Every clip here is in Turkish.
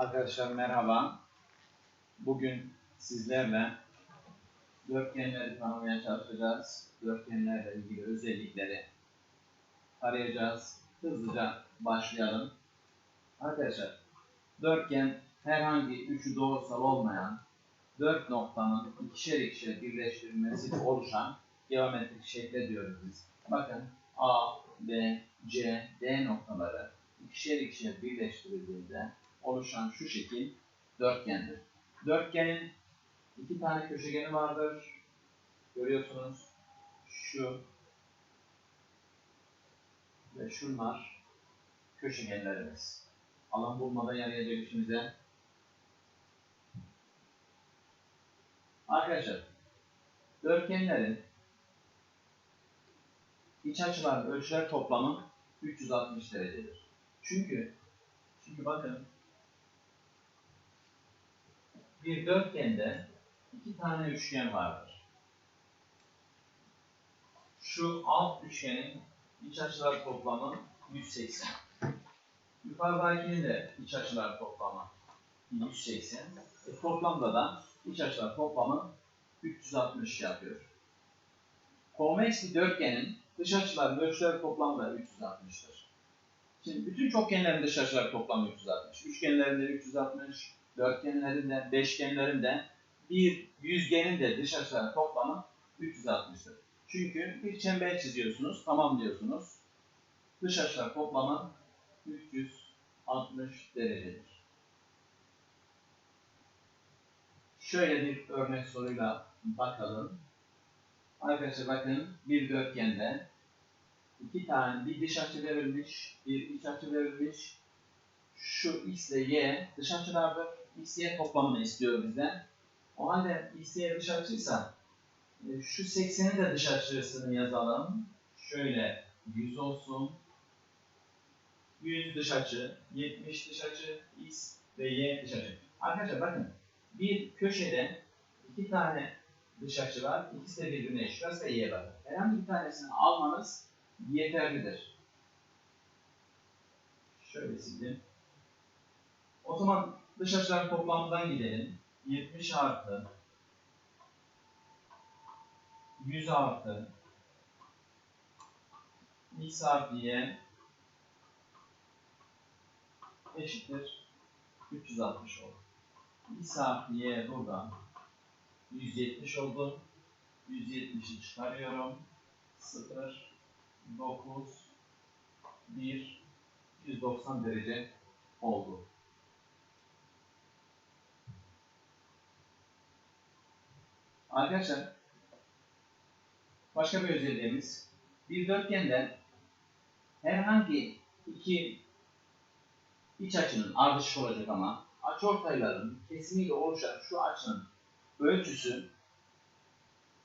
Arkadaşlar merhaba. Bugün sizlerle dörtgenleri tanımaya çalışacağız. Dörtgenlerle ilgili özellikleri arayacağız. Hızlıca başlayalım. Arkadaşlar dörtgen herhangi üçü doğrusal olmayan dört noktanın ikişer ikişer birleştirilmesiyle oluşan geometrik şekle diyoruz biz. Bakın A, B, C, D noktaları ikişer ikişer birleştirildiğinde oluşan şu şekil dörtgendir. Dörtgenin iki tane köşegeni vardır. Görüyorsunuz. Şu ve şunlar köşegenlerimiz. Alan bulmada yarayacak işimize. Arkadaşlar, dörtgenlerin iç açıların ölçüler toplamı 360 derecedir. Çünkü çünkü bakın bir dörtgende iki tane üçgen vardır. Şu alt üçgenin iç açılar toplamı 180. Yukarıdakinin de iç açılar toplamı 180. E, toplamda da iç açılar toplamı 360 yapıyor. Konveks bir dörtgenin dış açıların ölçüleri toplamı da 360'tır. Şimdi bütün çokgenlerin dış açıları toplamı 360. Üçgenlerin de 360, dörtgenlerin de, beşgenlerin de, bir yüzgenin de dış açıları toplamı 360'tır. Çünkü bir çember çiziyorsunuz, tamam diyorsunuz. Dış açılar toplamı 360 derecedir. Şöyle bir örnek soruyla bakalım. Arkadaşlar bakın bir dörtgende iki tane bir dış açı verilmiş, bir iç açı verilmiş. Şu x ile y dış açılardır. X y toplamını istiyor bizden. O halde x y dış açıysa e, şu 80'in de dış açısını yazalım. Şöyle 100 olsun. 100 dış açı, 70 dış açı, x ve y dış açı. Arkadaşlar bakın bir köşede iki tane dış açı var. İkisi de birbirine eşit. Şurası da y var. Herhangi bir tanesini almanız yeterlidir. Şöyle sildim. O zaman dış açılar toplamından gidelim. 70 artı 100 artı x artı y eşittir 360 oldu. x artı y burada 170 oldu. 170'i çıkarıyorum. 0 9 1 190 derece oldu. Arkadaşlar başka bir özelliğimiz bir dörtgende herhangi iki iç açının ardışık olacak ama açıortayların kesimiyle oluşan şu açının ölçüsü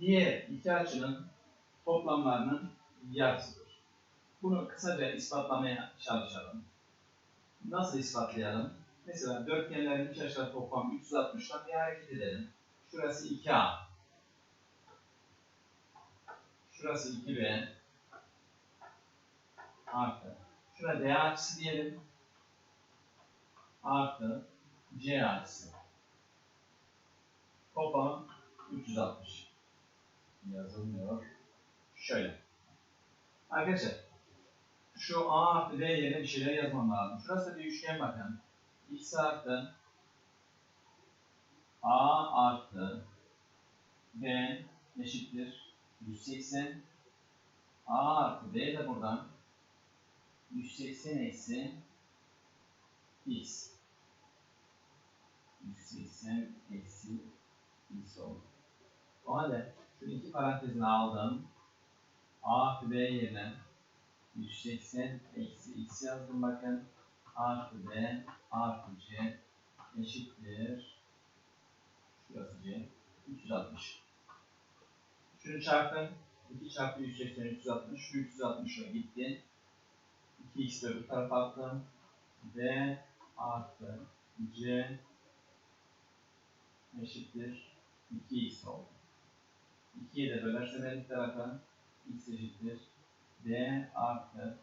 diğer iki açının toplamlarının yarısıdır. Bunu kısaca ispatlamaya çalışalım. Nasıl ispatlayalım? Mesela dörtgenlerin iç açıları toplam 360'dan bir hareket edelim. Şurası 2A. Şurası 2B. Artı. Şurada D açısı diyelim. Artı C açısı. Toplam 360. Yazılmıyor. Şöyle. Arkadaşlar şu A artı B yerine bir şeyler yazmam lazım. Şurası bir üçgen bakın. X artı A artı B eşittir 180 A artı B de buradan 180 eksi X 180 eksi X oldu. O halde şu iki parantezini aldım. A artı B yerine 180 eksi x yazdım bakın. A artı B artı C eşittir. Şurası C. 360. Şunu çarpın. 2 çarpı 180 360. Şu 360'a gitti. 2x de öbür tarafa attım. B artı C eşittir 2x oldu. 2'ye de bölersem her iki tarafa x eşittir d artı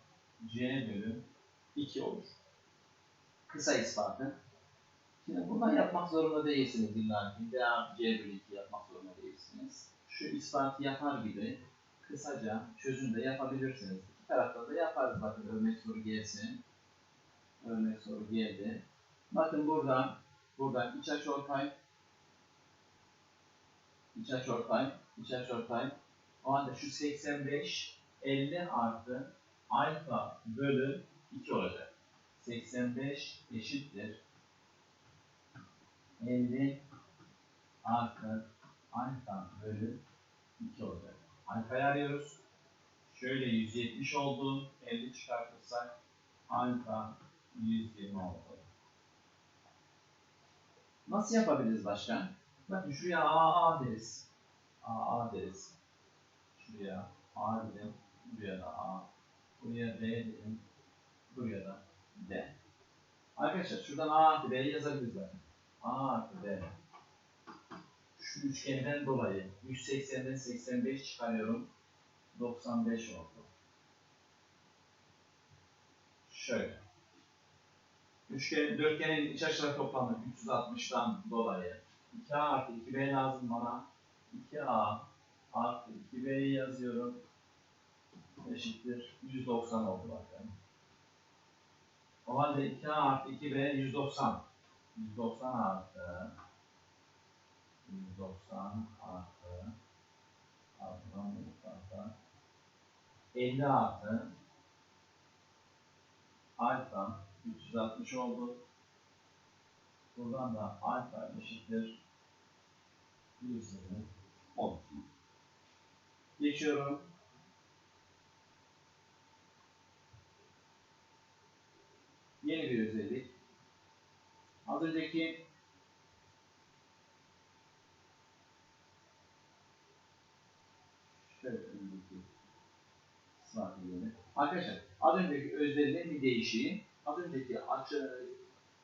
c bölü 2 olur. Kısa ispatı Şimdi bundan yapmak zorunda değilsiniz illa ki. D artı C bölü 2 yapmak zorunda değilsiniz. Şu ispatı yapar gibi kısaca çözüm de yapabilirsiniz. İki taraftan da yaparız. Bakın örnek soru gelsin. Örnek soru geldi. Bakın buradan, buradan iç aç ortay, iç aç ortay, iç aç ortay. O halde şu 85, 50 artı alfa bölü 2 olacak. 85 eşittir 50 artı alfa bölü 2 olacak. Alfayı arıyoruz. Şöyle 170 oldu. 50 çıkartırsak alfa 120 oldu. Nasıl yapabiliriz başka? Bakın şuraya A, A deriz. A, A deriz. Şuraya A dedim. Buraya da A. Buraya B dedim. Buraya da D. Arkadaşlar şuradan A artı B'yi yazabiliriz. A artı B. Şu üçgenden dolayı 180'den 85 çıkarıyorum. 95 oldu. Şöyle. Üçgen, dörtgenin iç açılar toplamı 360'dan dolayı 2A artı 2B lazım bana. 2A artı 2B'yi yazıyorum. Eşittir 190 oldu bakın. O halde 2A artı 2B 190. 190 artı 190 artı artıdan artı 50 artı alfa 360 oldu. Buradan da alfa eşittir 120 oldu. Geçiyorum. Yeni bir özellik. Az önceki şöyle önceki diyelim. Arkadaşlar az önceki özelliğin bir değişiği. Az önceki açı,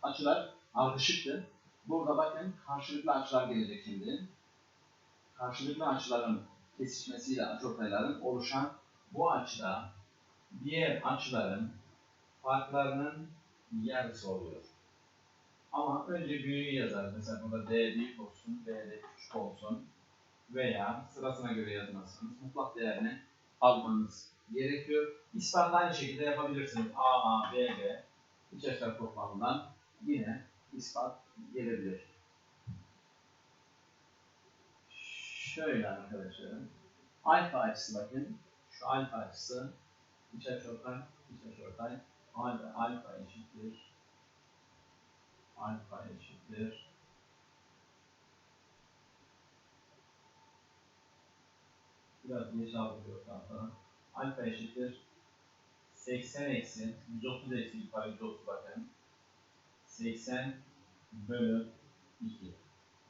açılar ardışıktı. Burada bakın karşılıklı açılar gelecek şimdi. Karşılıklı açıların kesişmesiyle açıortayların oluşan bu açıda diğer açıların farklarının yarısı oluyor. Ama önce büyüğü yazarız. Mesela burada D büyük olsun, D de küçük olsun. Veya sırasına göre yazmazsanız mutlak değerini almanız gerekiyor. İspatla aynı şekilde yapabilirsiniz. A, A, B, B iç açılar toplamından yine ispat gelebilir. Şöyle arkadaşlar. Alfa açısı bakın. Şu alfa açısı iç açıortay, iç açıortay. Alfa, alfa eşittir. Alfa eşittir. Biraz geç alıyor tahta. Alfa eşittir. 80 eksi 130 eksi yukarı 130 bakın. 80 bölü 2.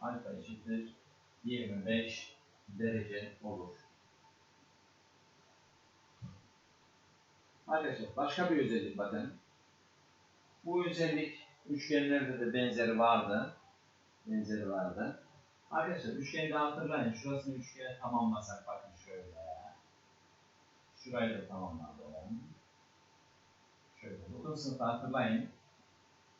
Alfa eşittir 25 derece olur. Arkadaşlar başka bir özellik bakın. Bu özellik üçgenlerde de benzeri vardı. Benzeri vardı. Arkadaşlar üçgeni de hatırlayın. Şurasını üçgene tamamlasak bakın şöyle. Şurayı da tamamlayalım. Şöyle. 9. sınıfta hatırlayın.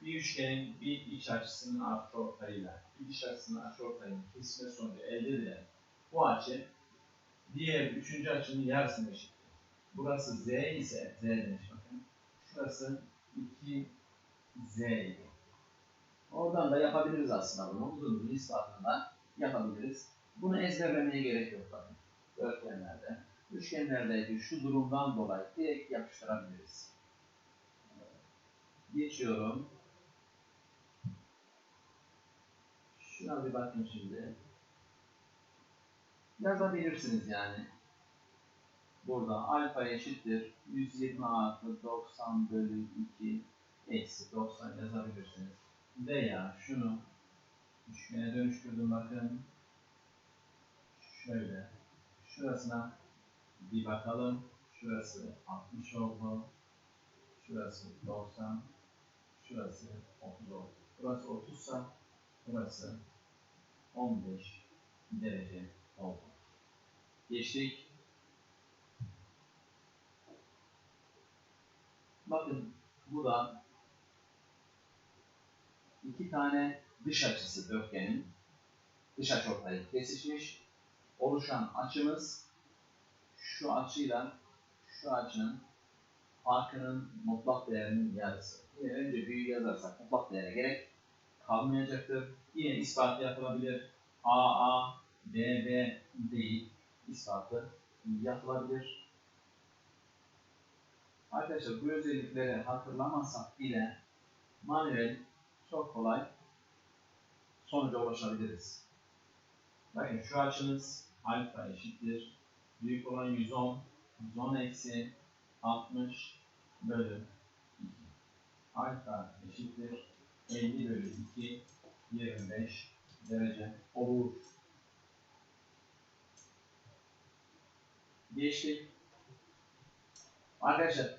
Bir üçgenin bir iç açısının açıortayıyla bir dış açısının açıortayının kesme sonucu elde edilen bu açı diğer üçüncü açının yarısına eşittir. Burası z ise z demiş bakın. Şurası 2z idi. Oradan da yapabiliriz aslında bunu. Uzun bir ispatında yapabiliriz. Bunu ezberlemeye gerek yok bakın. Dörtgenlerde. Üçgenlerdeki şu durumdan dolayı direkt yapıştırabiliriz. Geçiyorum. Şuna bir bakın şimdi. Yazabilirsiniz yani. Burada alfa eşittir 120 artı 90 bölü 2 eksi 90 yazabilirsiniz. Veya şunu üçgene dönüştürdüm bakın. Şöyle. Şurasına bir bakalım. Şurası 60 oldu. Şurası 90. Şurası 30 oldu. Burası 30 sa burası 15 derece oldu. Geçtik. Bakın bu da iki tane dış açısı dörtgenin dış açıortayı kesişmiş. Oluşan açımız şu açıyla şu açının farkının mutlak değerinin yarısı. Yine önce büyüğü yazarsak mutlak değere gerek kalmayacaktır. Yine ispatı yapılabilir. A A B B değil ispatı yapılabilir. Arkadaşlar bu özellikleri hatırlamazsak bile manuel çok kolay sonuca ulaşabiliriz. Bakın şu açımız alfa eşittir. Büyük olan 110, 110 eksi 60 bölü 2. Alfa eşittir. 50 bölü 2, 25 derece olur. Geçtik. Arkadaşlar,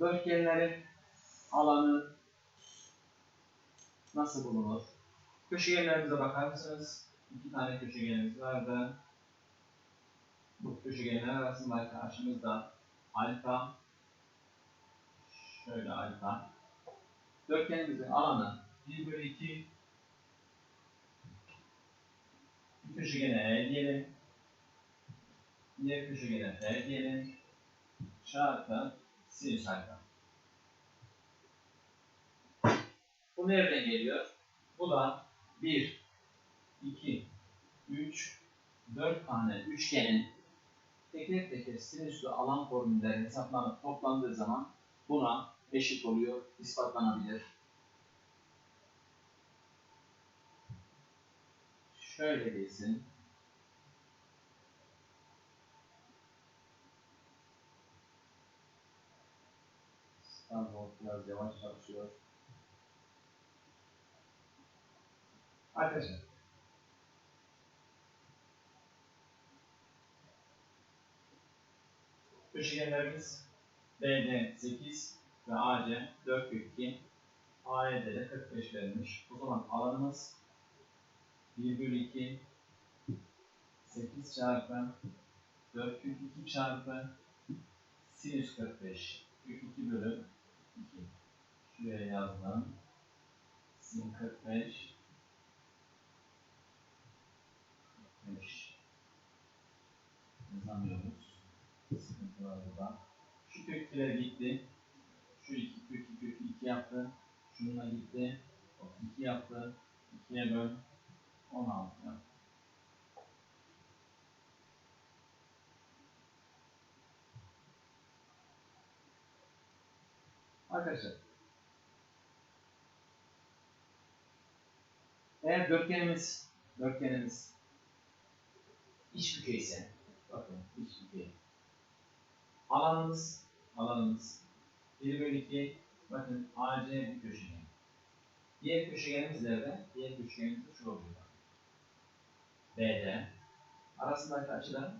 dörtgenlerin alanı nasıl bulunur? Köşegenlerimize bakar mısınız? İki tane köşegenimiz vardı. Bu köşegenler arasında karşımızda alfa, şöyle alfa. Dörtgenimizin alanı 1 bölü 2 bir köşegene E diyelim. Diğer köşegene F diyelim. Çarpı sinüs alfa. Bu nereden geliyor? Bu da 1, 2, 3, 4 tane üçgenin teker teker sinüslü alan formülleri hesaplanıp toplandığı zaman buna eşit oluyor, ispatlanabilir. Şöyle değilsin. Starboard biraz yavaş çalışıyor. Arkadaşlar. Köşegenlerimiz BD 8 ve AC 4 kök 2. AE'de de 45 verilmiş. O zaman alanımız 1 bölü 2 8 çarpı 4 kök 2 çarpı sinüs 45 kök 2 bölü 2. Şuraya yazdım. Sin 45 5 yazamıyoruz. Var burada. Şu kök 2'ler gitti. Şu 2 kök 2 kök 2 yaptı. Şununla gitti. 32 yaptı. 2'ye böl. 16 yaptı. Arkadaşlar eğer dörtgenimiz dörtgenimiz iç bükey ise bakın iç bükey alanımız alanımız 1 bölü 2 bakın AC bir köşegen diğer köşegenimiz nerede? diğer köşegenimiz de şu oluyor BD arasındaki açılar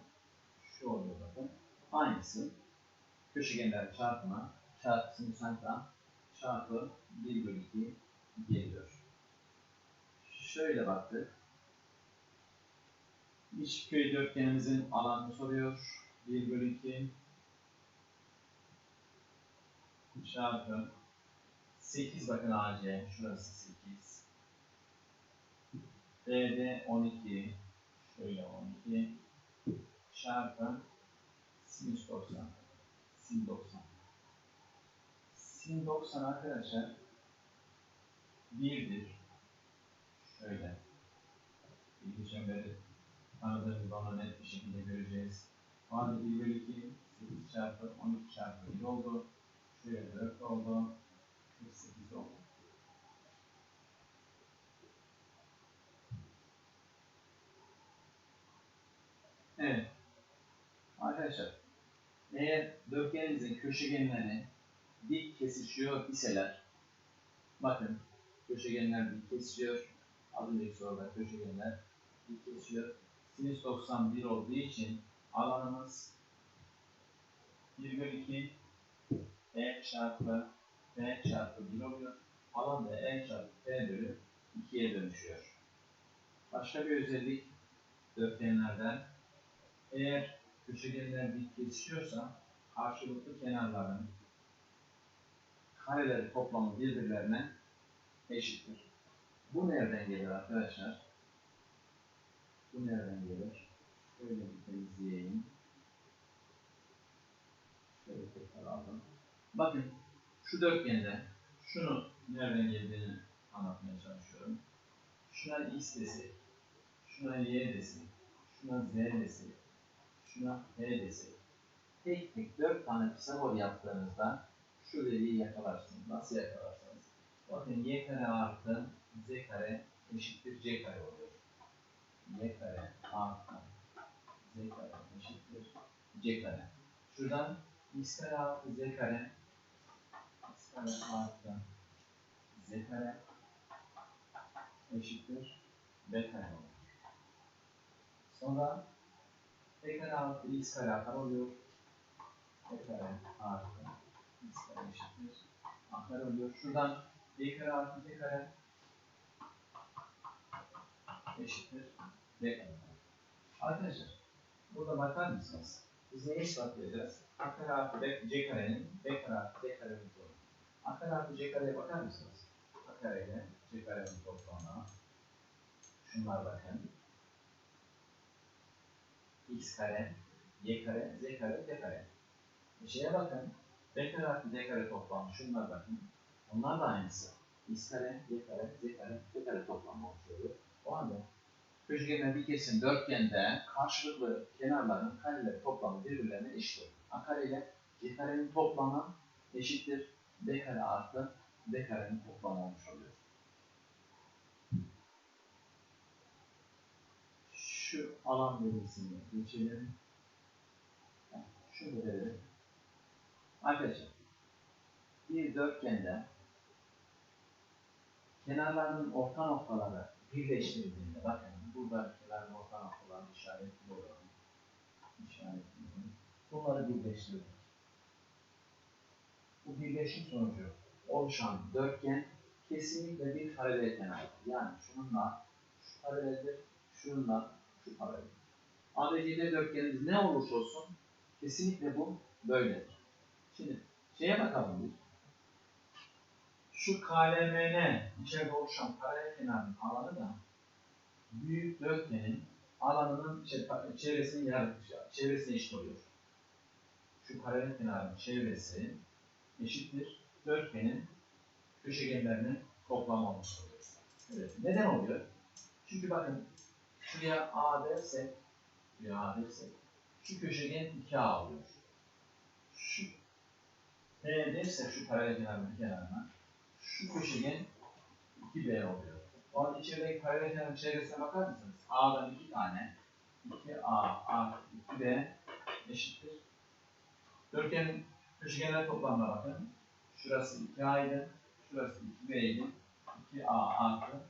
şu oluyor bakın aynısı köşegenler çarpımı çarpı sinüs alfa çarpı 1 bölü 2 geliyor. Şöyle baktık. İç köy dörtgenimizin alanını soruyor. 1 bölü 2 çarpı 8 bakın AC şurası 8 BD 12 şöyle 12 çarpı sinüs 90 sin 90 sin 90 arkadaşlar 1'dir şöyle. Bilgi çemberi tanıdığımız onu net bir şekilde göreceğiz. Halde 1 bölü 2 8 çarpı 12 çarpı 1 oldu. 4 oldu. 48 oldu. Evet. Arkadaşlar eğer dörtgenimizin köşegenleri dik kesişiyor iseler bakın köşegenler dik kesişiyor. Az önceki soruda köşegenler dik kesişiyor. Sinüs 91 olduğu için alanımız 1 bölü 2 E çarpı B çarpı 1 oluyor. Alan da E çarpı B bölü 2'ye dönüşüyor. Başka bir özellik dörtgenlerden eğer köşegenler dik kesişiyorsa karşılıklı kenarların kareleri toplamı birbirlerine eşittir. Bu nereden gelir arkadaşlar? Bu nereden gelir? Şöyle bir temizleyeyim. Şöyle tekrar aldım. Bakın şu dörtgende şunu nereden geldiğini anlatmaya çalışıyorum. Şuna x desek, şuna y desek, şuna z desek, şuna h desek. Tek tek dört tane Pisagor yaptığınızda şu veriyi yakalarsınız. Nasıl yakalarsınız? Bakın y kare artı z kare eşittir c kare oluyor. y kare artı z kare eşittir c kare. Şuradan x kare artı z kare kare artı z kare eşittir b kare oluyor. Sonra b kare artı x kare akar oluyor. b kare artı x kare eşittir a kare oluyor. Şuradan b kare artı c kare eşittir b kare. Arkadaşlar burada bakar mısınız? Biz neyi ispatlayacağız? a kare artı b, c karenin b kare artı c karenin toplamı. A kare artı c kareye bakar mısınız? a kare ile karenin toplamı. Şunlar bakın. x kare, y kare, z kare, d kare. Bir şeye bakın. B kare artı D kare toplamı. Şunlar bakın. Onlar da aynısı. X kare, Y kare, Z kare, D kare toplamı oluşuyor. O halde köşegene bir kesim dörtgende karşılıklı kenarların kareleri toplamı birbirlerine eşit olur. A kare ile C karenin toplamı eşittir. B kare artı D karenin toplamı olmuş oluyor. Şu alan verisini geçelim. Şunu verelim. Arkadaşlar, bir dörtgende kenarlarının orta noktaları birleştirildiğinde, bakın burada kenarın orta noktalarını işaretliyorum. İşaretliyorum. Bunları birleştirdik. Bu birleşim sonucu oluşan dörtgen kesinlikle bir paralel kenardır. Yani şununla şu paraleldir, şununla şu paralel. ABCD dörtgenimiz ne olursa olsun kesinlikle bu böyledir. Şimdi şeye bakalım bir. Şu KLMN içeride oluşan paralel kenarın alanı da büyük dörtgenin alanının şey, çevresini yaratmış, çevresine eşit oluyor. Şu paralel kenarın çevresi eşittir dörtgenin köşegenlerinin toplamı olmuş oluyor. Evet. Neden oluyor? Çünkü bakın şuraya A dersek, şuraya A dersek, şu köşegen 2A oluyor. Şu P derse şu paralel kenarın kenarına, şu köşegen 2B oluyor. O halde içerideki paralel kenarın çevresine bakar mısınız? A'dan 2 tane, 2A artı 2B eşittir. Dörtgenin köşegenler toplamına bakın. Şurası 2A idi, şurası 2B idi. 2A artı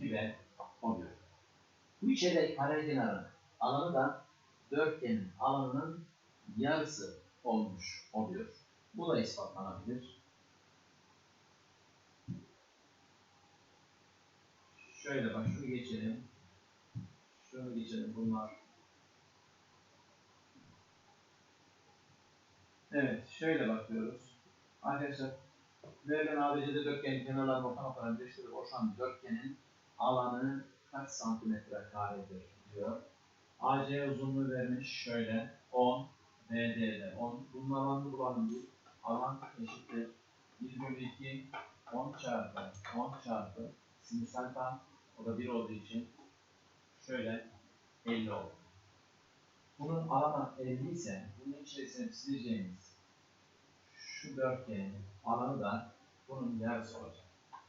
2B oluyor. Bu paralel kenarın alanı da dörtgenin alanının yarısı olmuş oluyor. Bu da ispatlanabilir. Şöyle bak şunu geçelim. Şunu geçelim bunlar. Evet şöyle bakıyoruz. Arkadaşlar verilen ABC'de dörtgenin kenarlarını orta noktalarını birleştirip oluşan dörtgenin alanı kaç santimetre karedir diyor. AC uzunluğu vermiş şöyle 10 BD'de 10. Bunun alanını bulalım bir. Alan eşittir. 1 bölü 2 10 çarpı 10 çarpı sinüs alfa o da 1 olduğu için şöyle 50 oldu. Bunun alanı 50 ise bunun içerisine çizeceğimiz şu dörtgenin alanı da bunun yarısı olacak.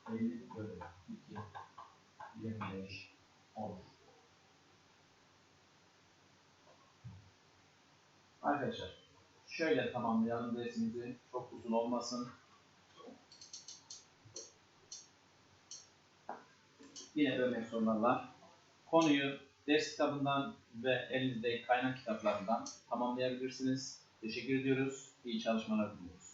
50 bölü 2 25 olur. Arkadaşlar şöyle tamamlayalım resmimizi çok uzun olmasın. Yine örnek sorular var. Konuyu ders kitabından ve elinizdeki kaynak kitaplarından tamamlayabilirsiniz. Teşekkür ediyoruz. İyi çalışmalar diliyoruz.